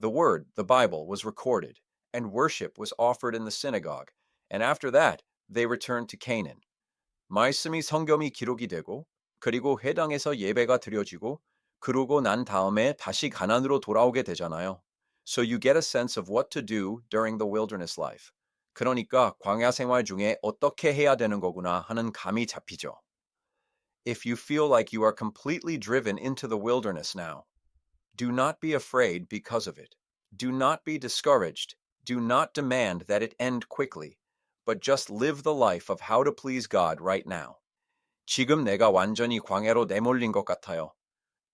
The Word, the Bible, was recorded, and worship was offered in the synagogue, and after that they returned to Canaan. 말씀이 성경이 기록이 되고 그리고 회당에서 예배가 드려지고 그러고 난 다음에 다시 가난으로 돌아오게 되잖아요. So you get a sense of what to do during the wilderness life. 그러니까 광야 생활 중에 어떻게 해야 되는 거구나 하는 감이 잡히죠. If you feel like you are completely driven into the wilderness now, do not be afraid because of it. Do not be discouraged. Do not demand that it end quickly, but just live the life of how to please God right now. 지금 내가 완전히 광야로 내몰린 것 같아요.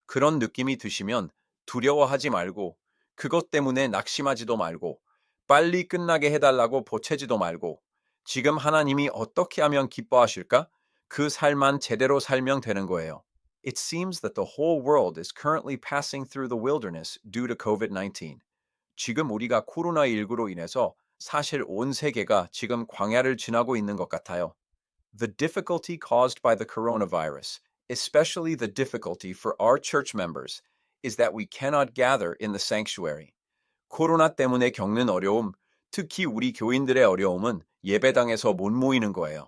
그런 느낌이 드시면 두려워하지 말고 그것 때문에 낙심하지도 말고 빨리 끝나게 해달라고 보채지도 말고 지금 하나님이 어떻게 하면 기뻐하실까? 그 삶만 제대로 살면 되는 거예요. It seems that the whole world is currently passing through the wilderness due to COVID-19. 지금 우리가 코로나19로 인해서 사실 온 세계가 지금 광야를 지나고 있는 것 같아요. The difficulty caused by the coronavirus, especially the difficulty for our church members, is that we cannot gather in the sanctuary. 코로나 때문에 겪는 어려움, 특히 우리 교인들의 어려움은 예배당에서 못 모이는 거예요.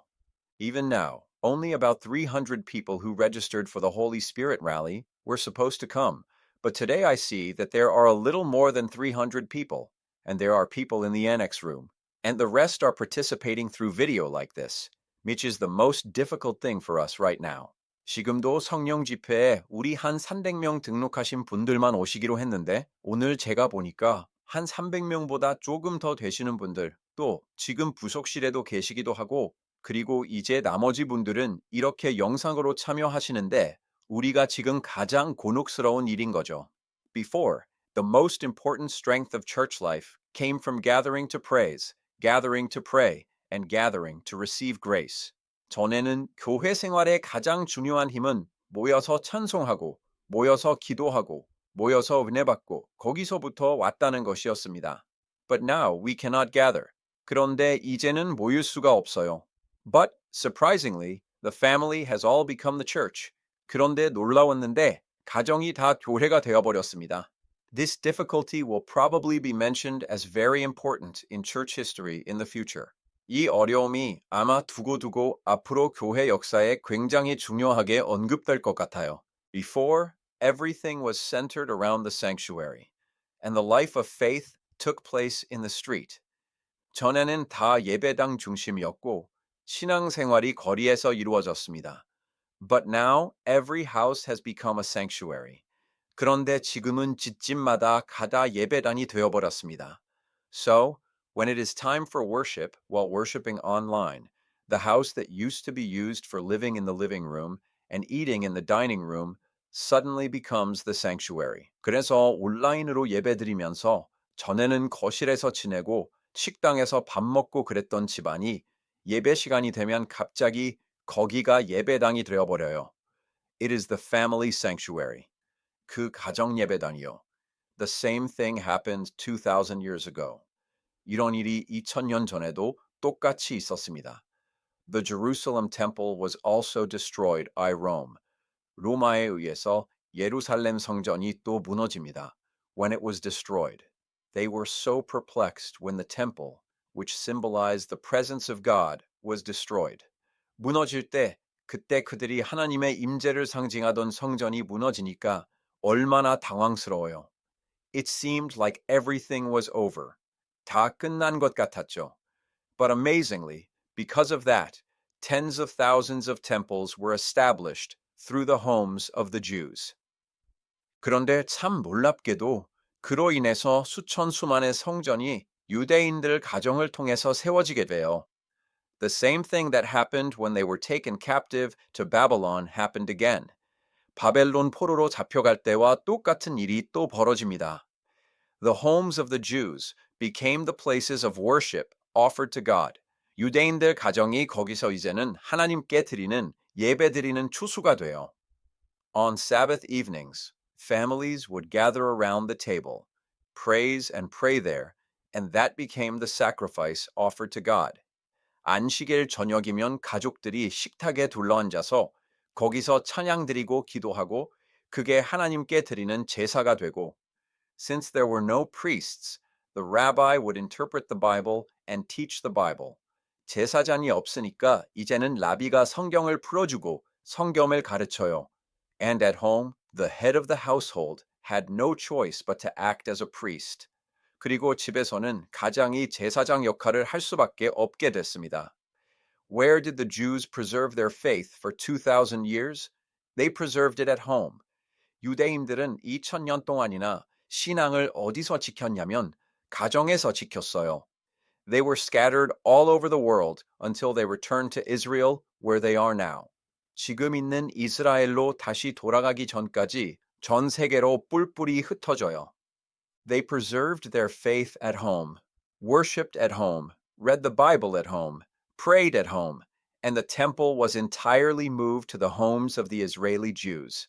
Even now, only about 300 people who registered for the Holy Spirit rally were supposed to come, but today I see that there are a little more than 300 people, and there are people in the annex room, and the rest are participating through video like this, which is the most difficult thing for us right now. 지금도 성령 집회에 우리 한 300명 등록하신 분들만 오시기로 했는데 오늘 제가 보니까 한 300명보다 조금 더 되시는 분들 또 지금 부속실에도 계시기도 하고 그리고 이제 나머지 분들은 이렇게 영상으로 참여하시는데 우리가 지금 가장 곤혹스러운 일인 거죠. Before, the most important strength of church life came from gathering to praise, gathering to pray, and gathering to receive grace. 전에는 교회 생활의 가장 중요한 힘은 모여서 찬송하고, 모여서 기도하고, 모여서 은혜 받고, 거기서부터 왔다는 것이었습니다. But now we cannot gather. 그런데 이제는 모일 수가 없어요. But, surprisingly, the family has all become the church. 그런데 놀라웠는데, 가정이 다 교회가 되어버렸습니다. This difficulty will probably be mentioned as very important in church history in the future. 이 어려움이 아마 두고두고 앞으로 교회 역사에 굉장히 중요하게 언급될 것 같아요. Before, everything was centered around the sanctuary, and the life of faith took place in the street. 전에는 다 예배당 중심이었고, 신앙생활이 거리에서 이루어졌습니다. But now, every house has become a sanctuary. 그런데 지금은 집집마다 가다 예배당이 되어버렸습니다. So, when it is time for worship while worshiping online, the house that used to be used for living in the living room and eating in the dining room suddenly becomes the sanctuary. 그래서 온라인으로 예배드리면서 전에는 거실에서 지내고 식당에서 밥 먹고 그랬던 집안이 예배 시간이 되면 갑자기 거기가 예배당이 되어버려요. It is the family sanctuary. 그 가정 예배당이요. The same thing happened 2000 years ago. 이런 일이 2000년 전에도 똑같이 있었습니다. The Jerusalem temple was also destroyed by Rome. 로마에 의해서 예루살렘 성전이 또 무너집니다. When it was destroyed, they were so perplexed when the temple, which symbolized the presence of God, was destroyed. 무너질 때 그때 그들이 하나님의 임재를 상징하던 성전이 무너지니까 얼마나 당황스러워요. It seemed like everything was over. 다 끝난 것 같았죠. But amazingly, because of that, tens of thousands of temples were established through the homes of the Jews. 그런데 참 놀랍게도 그로 인해서 수천 수만의 성전이 유대인들 가정을 통해서 세워지게 돼요. The same thing that happened when they were taken captive to Babylon happened again. 바벨론 포로로 잡혀갈 때와 똑같은 일이 또 벌어집니다. The homes of the Jews became the places of worship offered to God. 유대인들 가정이 거기서 이제는 하나님께 드리는 예배 드리는 추수가 돼요. On Sabbath evenings, families would gather around the table, praise and pray there, and that became the sacrifice offered to God. 안식일 저녁이면 가족들이 식탁에 둘러앉아서 거기서 찬양 드리고 기도하고 그게 하나님께 드리는 제사가 되고 Since there were no priests, the rabbi would interpret the Bible and teach the Bible. 제사장이 없으니까 이제는 라비가 성경을 풀어주고 성경을 가르쳐요. And at home, the head of the household had no choice but to act as a priest. 그리고 집에서는 가장이 제사장 역할을 할 수밖에 없게 됐습니다. Where did the Jews preserve their faith for 2,000 years? They preserved it at home. 유대인들은 2,000년 동안이나 신앙을 어디서 지켰냐면 가정에서 지켰어요. They were scattered all over the world until they returned to Israel, where they are now. 지금 있는 이스라엘로 다시 돌아가기 전까지 전 세계로 뿔뿔이 흩어져요. They preserved their faith at home, worshipped at home, read the Bible at home, prayed at home, and the temple was entirely moved to the homes of the Israeli Jews.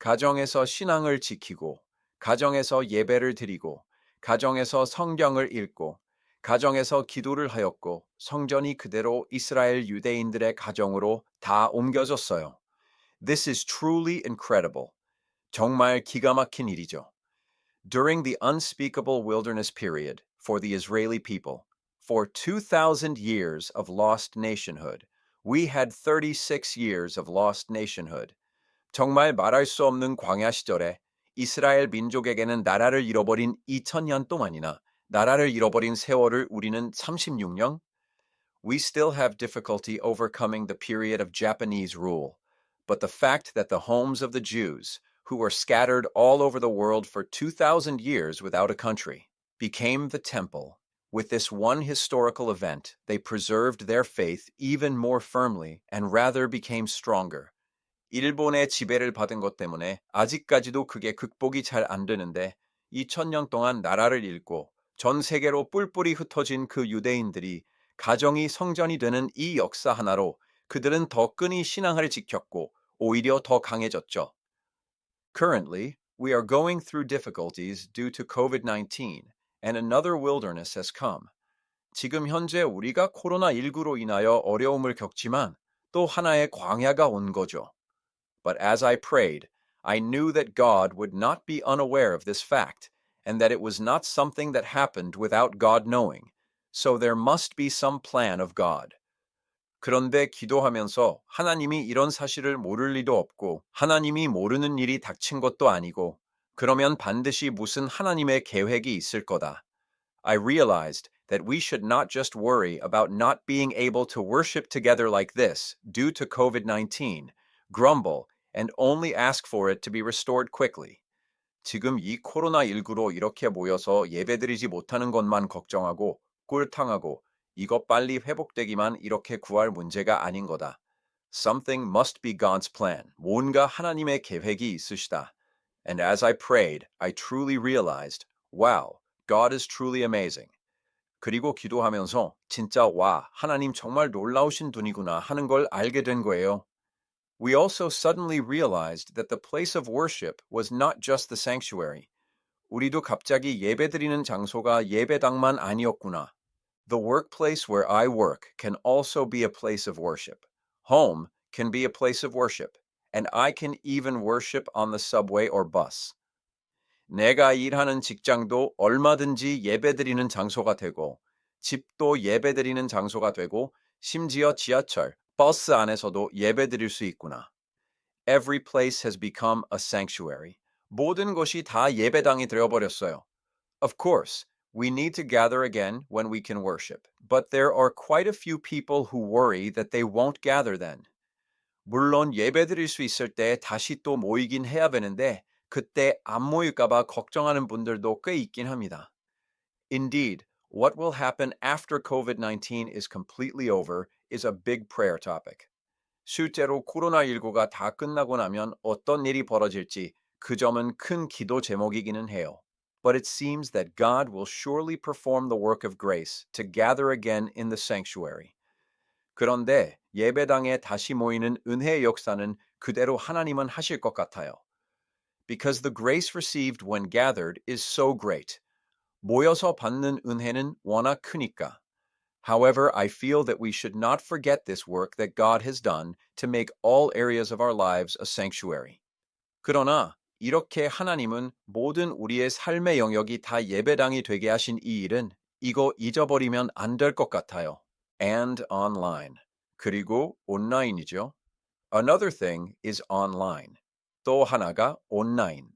가정에서 신앙을 지키고, 가정에서 예배를 드리고, 가정에서 성경을 읽고, 가정에서 기도를 하였고, 성전이 그대로 이스라엘 유대인들의 가정으로 다 옮겨졌어요. This is truly incredible. 정말 기가 막힌 일이죠. During the unspeakable wilderness period for the Israeli people, for 2,000 years of lost nationhood, we had 36 years of lost nationhood. 정말 말할 수 없는 광야 시절에 이스라엘 민족에게는 나라를 잃어버린 2000년 동안이나 나라를 잃어버린 세월을 우리는 36년? We still have difficulty overcoming the period of Japanese rule, but the fact that the homes of the Jews, who were scattered all over the world for 2,000 years without a country, became the temple. With this one historical event, they preserved their faith even more firmly and rather became stronger. 일본의 지배를 받은 것 때문에 아직까지도 그게 극복이 잘 안 되는데 2000년 동안 나라를 잃고 전 세계로 뿔뿔이 흩어진 그 유대인들이 가정이 성전이 되는 이 역사 하나로 그들은 더 끈히 신앙을 지켰고 오히려 더 강해졌죠. Currently, we are going through difficulties due to COVID-19 and another wilderness has come. 지금 현재 우리가 코로나19로 인하여 어려움을 겪지만 또 하나의 광야가 온 거죠. But as I prayed, I knew that God would not be unaware of this fact and that it was not something that happened without God knowing. So there must be some plan of God. 그런데 기도하면서 하나님이 이런 사실을 모를 리도 없고 하나님이 모르는 일이 닥친 것도 아니고 그러면 반드시 무슨 하나님의 계획이 있을 거다. I realized that we should not just worry about not being able to worship together like this due to COVID 19, grumble, and only ask for it to be restored quickly. 지금 이 코로나19로 이렇게 모여서 예배드리지 못하는 것만 걱정하고 꿀탕하고 이것 빨리 회복되기만 이렇게 구할 문제가 아닌 거다. Something must be God's plan. 뭔가 하나님의 계획이 있으시다. And as I prayed, I truly realized, wow, God is truly amazing. 그리고 기도하면서 진짜 와, 하나님 정말 놀라우신 분이구나 하는 걸 알게 된 거예요. We also suddenly realized that the place of worship was not just the sanctuary. 우리도 갑자기 예배드리는 장소가 예배당만 아니었구나. The workplace where I work can also be a place of worship. Home can be a place of worship, and I can even worship on the subway or bus. 내가 일하는 직장도 얼마든지 예배드리는 장소가 되고, 집도 예배드리는 장소가 되고, 심지어 지하철, 버스 안에서도 예배드릴 수 있구나. Every place has become a sanctuary. 모든 것이 다 예배당이 되어버렸어요. Of course, we need to gather again when we can worship. But there are quite a few people who worry that they won't gather then. 물론 예배드릴 수 있을 때 다시 또 모이긴 해야 되는데 그때 안 모일까봐 걱정하는 분들도 꽤 있긴 합니다. Indeed, what will happen after COVID-19 is completely over is a big prayer topic. 실제로 코로나19가 다 끝나고 나면 어떤 일이 벌어질지 그 점은 큰 기도 제목이기는 해요. but it seems that God will surely perform the work of grace to gather again in the sanctuary. 그런데 예배당에 다시 모이는 은혜의 역사는 그대로 하나님은 하실 것 같아요. Because the grace received when gathered is so great. 모여서 받는 은혜는 워낙 크니까. However, I feel that we should not forget this work that God has done to make all areas of our lives a sanctuary. 그러나 이렇게 하나님은 모든 우리의 삶의 영역이 다 예배당이 되게 하신 이 일은 이거 잊어버리면 안 될 것 같아요. And online. 그리고 온라인이죠. Another thing is online. 또 하나가 온라인.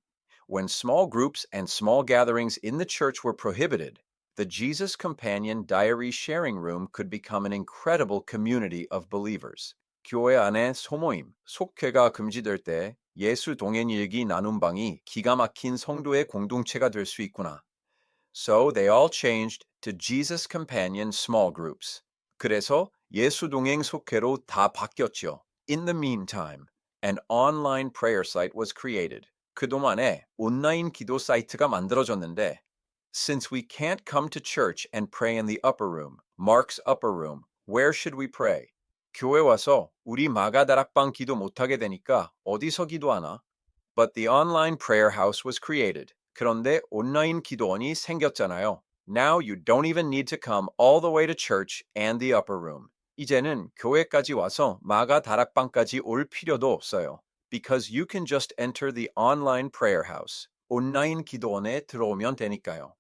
When small groups and small gatherings in the church were prohibited, the Jesus Companion Diary Sharing Room could become an incredible community of believers. 교회 안에 소모임, 속회가 금지될 때 예수 동행 일기 나눔 방이 기가 막힌 성도의 공동체가 될 수 있구나. So they all changed to Jesus Companion small groups. 그래서 예수 동행 속회로 다 바뀌었죠. In the meantime, an online prayer site was created. 그동안에 온라인 기도 사이트가 만들어졌는데 Since we can't come to church and pray in the upper room, Mark's upper room, where should we pray? 교회 와서 우리 마가 다락방 기도 못하게 되니까 어디서 기도하나? But the online prayer house was created. 그런데 온라인 기도원이 생겼잖아요. Now you don't even need to come all the way to church and the upper room. 이제는 교회까지 와서 마가 다락방까지 올 필요도 없어요. Because you can just enter the online prayer house. 온라인 기도원에 들어오면 되니까요.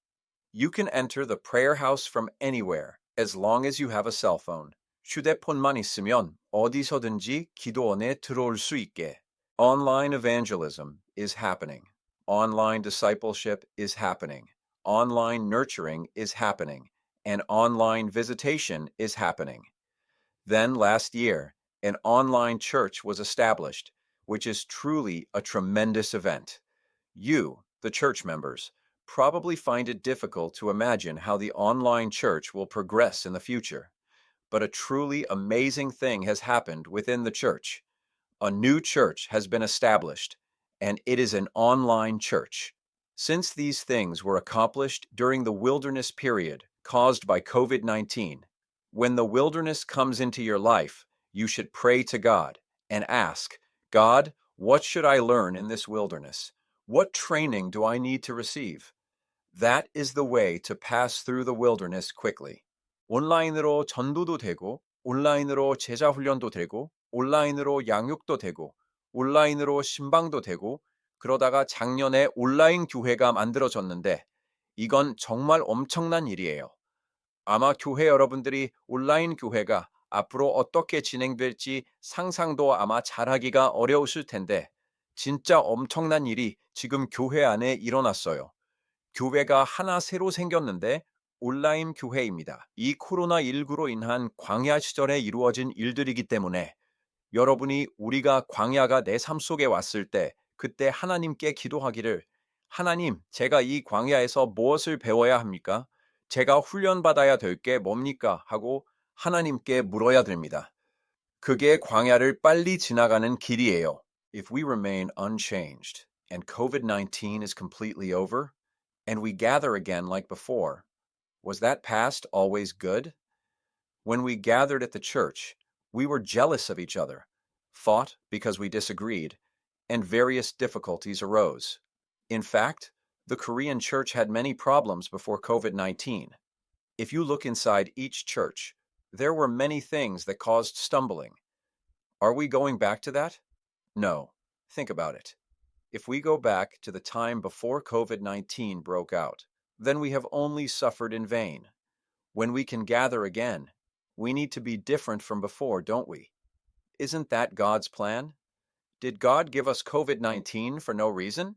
You can enter the prayer house from anywhere as long as you have a cell phone. 휴대폰만 있으면 어디서든지 기도원에 들어올 수 있게. Online evangelism is happening. Online discipleship is happening. Online nurturing is happening. And online visitation is happening. Then last year, an online church was established, which is truly a tremendous event. You, the church members, probably find it difficult to imagine how the online church will progress in the future. But a truly amazing thing has happened within the church. A new church has been established, and it is an online church. Since these things were accomplished during the wilderness period caused by COVID 19, when the wilderness comes into your life, you should pray to God and ask, God, what should I learn in this wilderness? What training do I need to receive? That is the way to pass through the wilderness quickly. 온라인으로 전도도 되고, 온라인으로 제자 훈련도 되고, 온라인으로 양육도 되고, 온라인으로 신방도 되고, 그러다가 작년에 온라인 교회가 만들어졌는데, 이건 정말 엄청난 일이에요. 아마 교회 여러분들이 온라인 교회가 앞으로 어떻게 진행될지 상상도 아마 잘하기가 어려우실 텐데, 진짜 엄청난 일이 지금 교회 안에 일어났어요. 교회가 하나 새로 생겼는데 온라인 교회입니다. 이 코로나19로 인한 광야 시절에 이루어진 일들이기 때문에 여러분이 우리가 광야가 내 삶 속에 왔을 때 그때 하나님께 기도하기를 하나님, 제가 이 광야에서 무엇을 배워야 합니까? 제가 훈련받아야 될 게 뭡니까? 하고 하나님께 물어야 됩니다. 그게 광야를 빨리 지나가는 길이에요. If we remain unchanged and COVID-19 is completely over and we gather again like before, was that past always good? When we gathered at the church, we were jealous of each other, fought because we disagreed, and various difficulties arose. In fact, the Korean church had many problems before COVID 19. If you look inside each church, there were many things that caused stumbling. Are we going back to that? No. Think about it. If we go back to the time before COVID 19 broke out, then we have only suffered in vain. When we can gather again, we need to be different from before, don't we? Isn't that God's plan? Did God give us COVID 19 for no reason?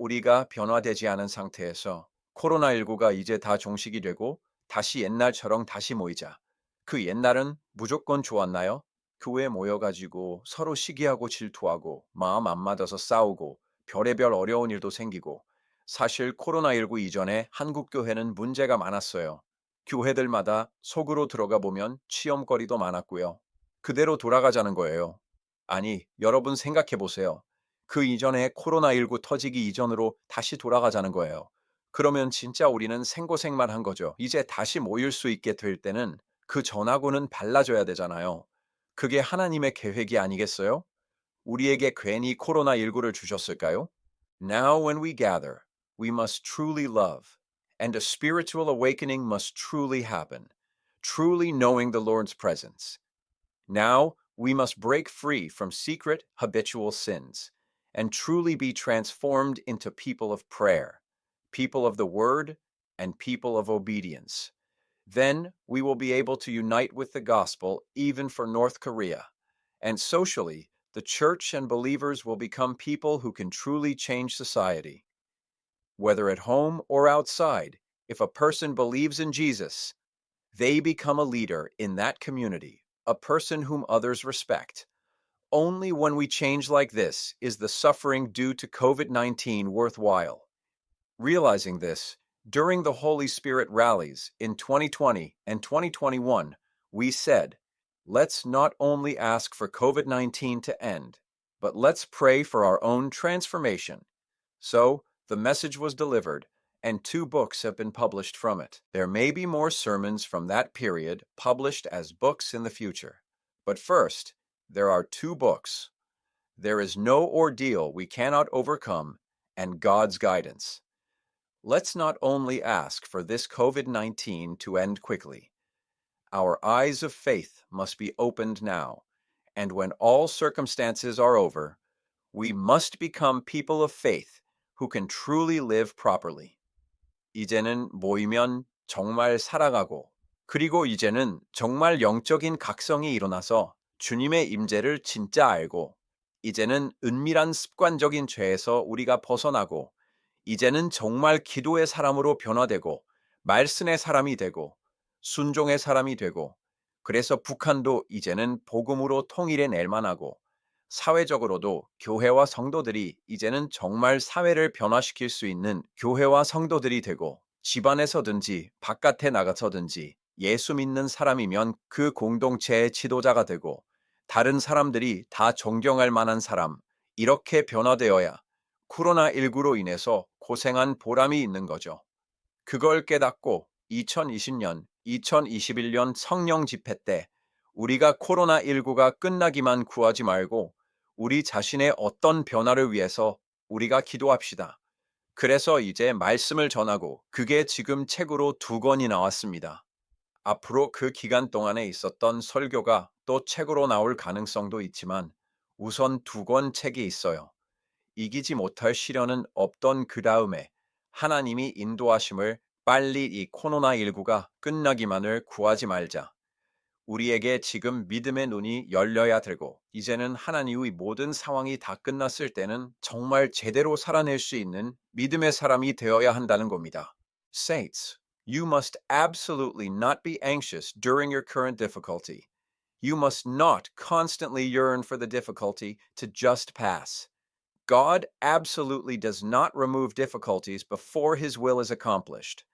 우리가 변화되지 않은 상태에서 코로나19가 이제 다 종식이 되고 다시 옛날처럼 다시 모이자. 그 옛날은 무조건 좋았나요? 교회 모여가지고 서로 시기하고 질투하고 마음 안 맞아서 싸우고 별의별 어려운 일도 생기고 사실 코로나19 이전에 한국 교회는 문제가 많았어요. 교회들마다 속으로 들어가 보면 치염거리도 많았고요. 그대로 돌아가자는 거예요. 아니, 여러분 생각해 보세요. 그 이전에 코로나19 터지기 이전으로 다시 돌아가자는 거예요. 그러면 진짜 우리는 생고생만 한 거죠. 이제 다시 모일 수 있게 될 때는 그 전하고는 달라져야 되잖아요. 그게 하나님의 계획이 아니겠어요? 우리에게 괜히 코로나19를 주셨을까요? Now when we gather, we must truly love, and a spiritual awakening must truly happen, truly knowing the Lord's presence. Now we must break free from secret, habitual sins, and truly be transformed into people of prayer, people of the word, and people of obedience. Then we will be able to unite with the gospel even for North Korea. And socially, the church and believers will become people who can truly change society. Whether at home or outside, if a person believes in Jesus, they become a leader in that community, a person whom others respect. Only when we change like this is the suffering due to COVID 19 worthwhile. Realizing this, during the Holy Spirit rallies in 2020 and 2021, we said, let's not only ask for COVID 19 to end, but let's pray for our own transformation. So, the message was delivered, and two books have been published from it. There may be more sermons from that period published as books in the future. But first, there are two books. There is no ordeal we cannot overcome, and God's guidance. Let's not only ask for this COVID 19 to end quickly. Our eyes of faith must be opened now, and when all circumstances are over, we must become people of faith who can truly live properly. 이제는 모이면 정말 살아가고, 그리고 이제는 정말 영적인 각성이 일어나서 주님의 임재를 진짜 알고, 이제는 은밀한 습관적인 죄에서 우리가 벗어나고, 이제는 정말 기도의 사람으로 변화되고 말씀의 사람이 되고 순종의 사람이 되고 그래서 북한도 이제는 복음으로 통일해 낼 만하고 사회적으로도 교회와 성도들이 이제는 정말 사회를 변화시킬 수 있는 교회와 성도들이 되고 집안에서든지 바깥에 나가서든지 예수 믿는 사람이면 그 공동체의 지도자가 되고 다른 사람들이 다 존경할 만한 사람 이렇게 변화되어야 코로나19로 인해서 고생한 보람이 있는 거죠. 그걸 깨닫고 2020년, 2021년 성령 집회 때 우리가 코로나19가 끝나기만 구하지 말고 우리 자신의 어떤 변화를 위해서 우리가 기도합시다. 그래서 이제 말씀을 전하고 그게 지금 책으로 두 권이 나왔습니다. 앞으로 그 기간 동안에 있었던 설교가 또 책으로 나올 가능성도 있지만 우선 두 권 책이 있어요. 이기지 못할 시련은 없던 그 다음에 하나님이 인도하심을 빨리 이 코로나19가 끝나기만을 구하지 말자. 우리에게 지금 믿음의 눈이 열려야 되고 이제는 하나님의 모든 상황이 다 끝났을 때는 정말 제대로 살아낼 수 있는 믿음의 사람이 되어야 한다는 겁니다. Saints, you must absolutely not be anxious during your current difficulty. You must not constantly yearn for the difficulty to just pass. God absolutely does not remove difficulties before his will is accomplished.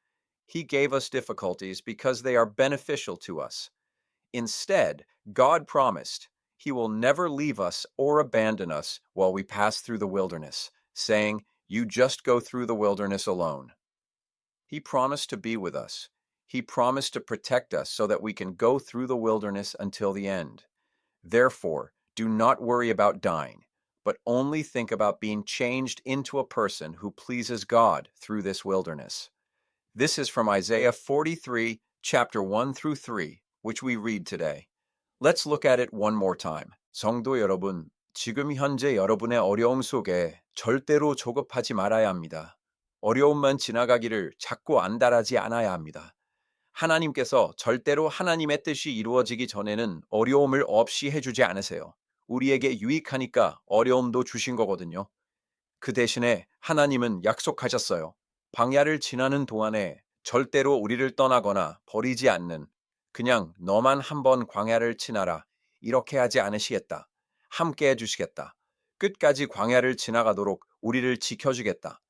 He gave us difficulties because they are beneficial to us. Instead, God promised he will never leave us or abandon us while we pass through the wilderness, saying, You just go through the wilderness alone. He promised to be with us. He promised to protect us so that we can go through the wilderness until the end. Therefore, do not worry about dying but only think about being changed into a person who pleases God through this wilderness. This is from Isaiah 43, chapter 1 through 3, which we read today. Let's look at it one more time. 성도 여러분, 지금 현재 여러분의 어려움 속에 절대로 조급하지 말아야 합니다. 어려움만 지나가기를 자꾸 안달하지 않아야 합니다. 하나님께서 절대로 하나님의 뜻이 이루어지기 전에는 어려움을 없이 해주지 않으세요. 우리에게 유익하니까 어려움도 주신 거거든요. 그 대신에 하나님은 약속하셨어요. 방야를 지나는 동안에 절대로 우리를 떠나거나 버리지 않는 그냥 너만 한번 광야를 지나라. 이렇게 하지 않으시겠다. 함께 해주시겠다. 끝까지 광야를 지나가도록 우리를 지켜주겠다.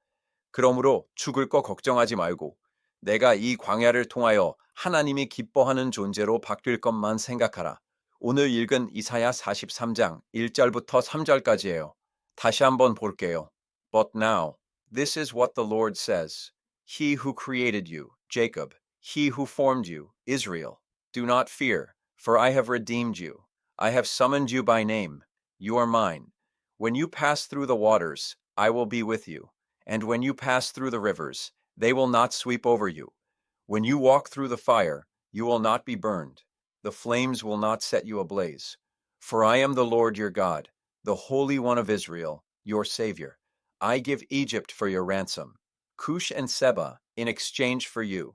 그러므로 죽을 거 걱정하지 말고 내가 이 광야를 통하여 하나님이 기뻐하는 존재로 바뀔 것만 생각하라. 오늘 읽은 이사야 43장 1절부터 3절까지예요. 다시 한번 볼게요. But now, this is what the Lord says. He who created you, Jacob, he who formed you, Israel. Do not fear, for I have redeemed you. I have summoned you by name. You are mine. When you pass through the waters, I will be with you. And when you pass through the rivers, they will not sweep over you. When you walk through the fire, you will not be burned. The flames will not set you ablaze. For I am the Lord your God, the Holy One of Israel, your Savior. I give Egypt for your ransom, Cush and Seba in exchange for you.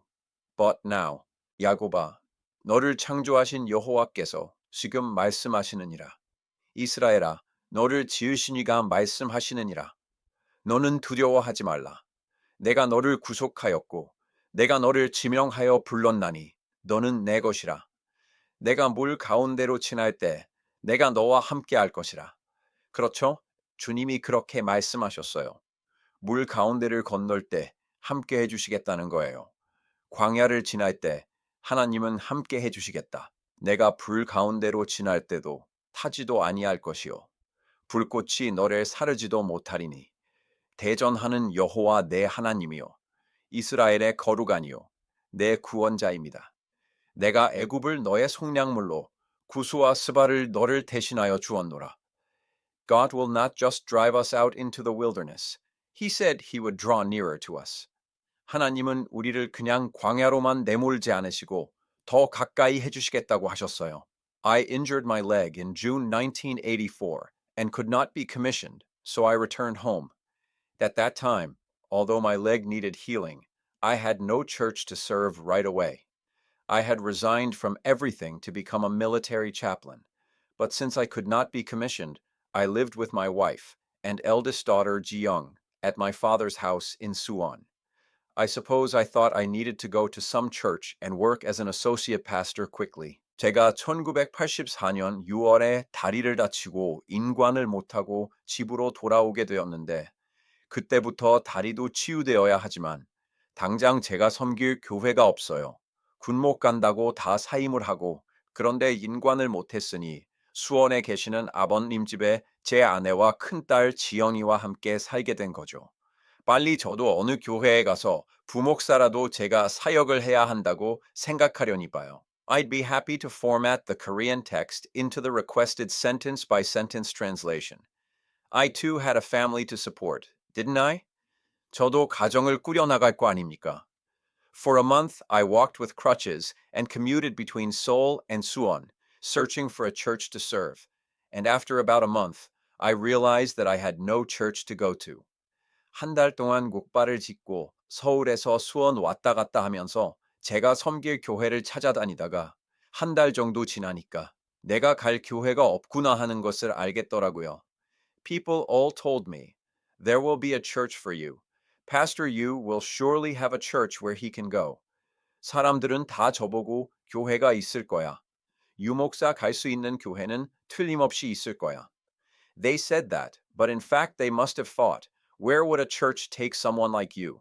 Bought now, Yagubah. 너를 창조하신 여호와께서 지금 말씀하시느니라. 이스라엘아, 너를 지으신 이가 말씀하시느니라. 너는 두려워하지 말라. 내가 너를 구속하였고, 내가 너를 지명하여 불렀나니, 너는 내 것이라. 내가 물 가운데로 지날 때, 내가 너와 함께 할 것이라. 그렇죠? 주님이 그렇게 말씀하셨어요. 물 가운데를 건널 때 함께 해주시겠다는 거예요. 광야를 지날 때 하나님은 함께 해주시겠다. 내가 불 가운데로 지날 때도 타지도 아니할 것이요. 불꽃이 너를 사르지도 못하리니. 대전하는 여호와 내 하나님이요. 이스라엘의 거룩하니요. 내 구원자입니다. 내가 애굽을 너의 속량물로 구수와 스바를 너를 대신하여 주었노라. God will not just drive us out into the wilderness. He said he would draw nearer to us. 하나님은 우리를 그냥 광야로만 내몰지 않으시고 더 가까이 해주시겠다고 하셨어요. I injured my leg in June 1984 and could not be commissioned, so I returned home. At that time, although my leg needed healing, I had no church to serve right away. I had resigned from everything to become a military chaplain. But since I could not be commissioned, I lived with my wife and eldest daughter Jiyoung at my father's house in Suwon. I suppose I thought I needed to go to some church and work as an associate pastor quickly. 제가 1984년 6월에 다리를 다치고 인관을 못하고 집으로 돌아오게 되었는데 그때부터 다리도 치유되어야 하지만 당장 제가 섬길 교회가 없어요. 군목 간다고 다 사임을 하고 그런데 인관을 못했으니 수원에 계시는 아버님 집에 제 아내와 큰딸 지영이와 함께 살게 된 거죠. 빨리 저도 어느 교회에 가서 부목사라도 제가 사역을 해야 한다고 생각하려니 봐요. I'd be happy to format the Korean text into the requested sentence by sentence translation. I too had a family to support, didn't I? 저도 가정을 꾸려나갈 거 아닙니까? For a month, I walked with crutches and commuted between Seoul and Suwon, searching for a church to serve. And after about a month, I realized that I had no church to go to. 한 달 동안 곡발을 짓고 서울에서 수원 왔다 갔다 하면서 제가 섬길 교회를 찾아다니다가 한 달 정도 지나니까 내가 갈 교회가 없구나 하는 것을 알겠더라고요. People all told me, there will be a church for you. Pastor Yu will surely have a church where he can go. 사람들은 다 저보고 교회가 있을 거야. 유목사 갈 수 있는 교회는 틀림없이 있을 거야. They said that, but in fact they must have thought, where would a church take someone like you?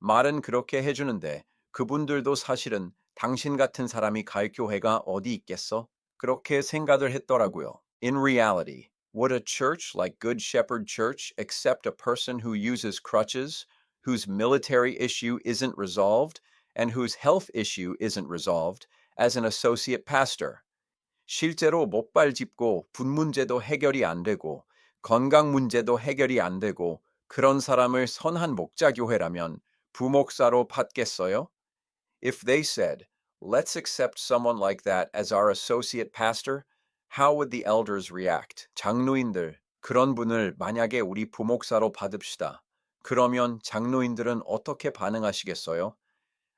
말은 그렇게 해주는데 그분들도 사실은 당신 같은 사람이 갈 교회가 어디 있겠어? 그렇게 생각을 했더라고요. In reality, would a church like Good Shepherd Church accept a person who uses crutches, whose military issue isn't resolved, and whose health issue isn't resolved, as an associate pastor? 실제로 못발 짚고 분 문제도 해결이 안 되고 건강 문제도 해결이 안 되고 그런 사람을 선한 목자 교회라면 부목사로 받겠어요? If they said, let's accept someone like that as our associate pastor, how would the elders react? 장로인들, 그런 분을 만약에 우리 부목사로 받읍시다. 그러면 장로인들은 어떻게 반응하시겠어요?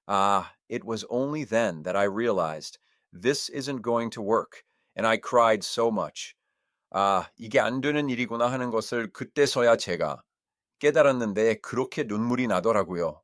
Ah, it was only then that I realized this isn't going to work, and I cried so much. 아, 이게 안 되는 일이구나 하는 것을 그때서야 제가 깨달았는데 그렇게 눈물이 나더라고요.